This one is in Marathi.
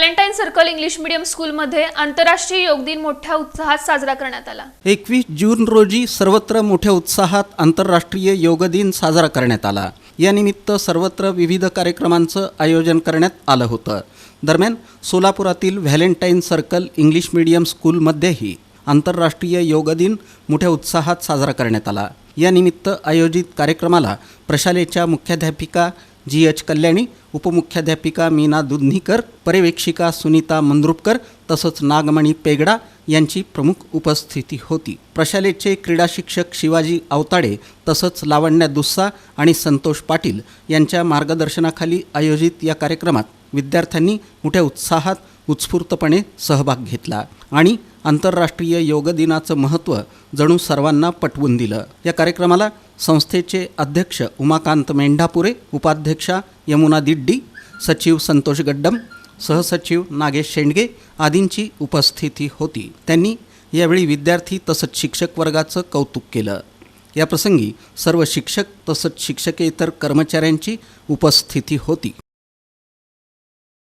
व्हॅलेंटाईन सर्कल इंग्लिश मीडियम स्कूलमध्ये आंतरराष्ट्रीय योग दिन मोठ्या उत्साहात साजरा करण्यात आला. एकवीस जून रोजी सर्वत्र मोठ्या उत्साहात आंतरराष्ट्रीय योग दिन साजरा करण्यात आला. यानिमित्त सर्वत्र विविध कार्यक्रमांचं आयोजन करण्यात आलं होतं. दरम्यान सोलापुरातील व्हॅलेंटाईन सर्कल इंग्लिश मीडियम स्कूलमध्येही आंतरराष्ट्रीय योग दिन मोठ्या उत्साहात साजरा करण्यात आला. यानिमित्त आयोजित कार्यक्रमाला प्रशालेच्या मुख्याध्यापिका जी एच कल्याणी उपमुख्याध्यापिका मीना दुधनीकर पर्यवेक्षिका सुनीता मंद्रुपकर तसंच नागमणी पेगडा यांची प्रमुख उपस्थिती होती. प्रशालेचे क्रीडा शिक्षक शिवाजी अवताडे तसंच लावण्या दुस्सा आणि संतोष पाटील यांच्या मार्गदर्शनाखाली आयोजित या कार्यक्रमात विद्यार्थ्यांनी मोठ्या उत्साहात उत्स्फूर्तपणे सहभाग घेतला आणि आंतरराष्ट्रीय योग दिनाचं महत्त्व जणू सर्वांना पटवून दिलं. या कार्यक्रमाला संस्थेचे अध्यक्ष उमाकांत मेंढापुरे उपाध्यक्षा यमुना दिड्डी सचिव संतोष गड्डम सहसचिव नागेश शेंडगे आदींची उपस्थिती होती. त्यांनी यावेळी विद्यार्थी तसंच शिक्षक वर्गाचं कौतुक केलं. याप्रसंगी सर्व शिक्षक तसंच शिक्षकेतर कर्मचाऱ्यांची उपस्थिती होती.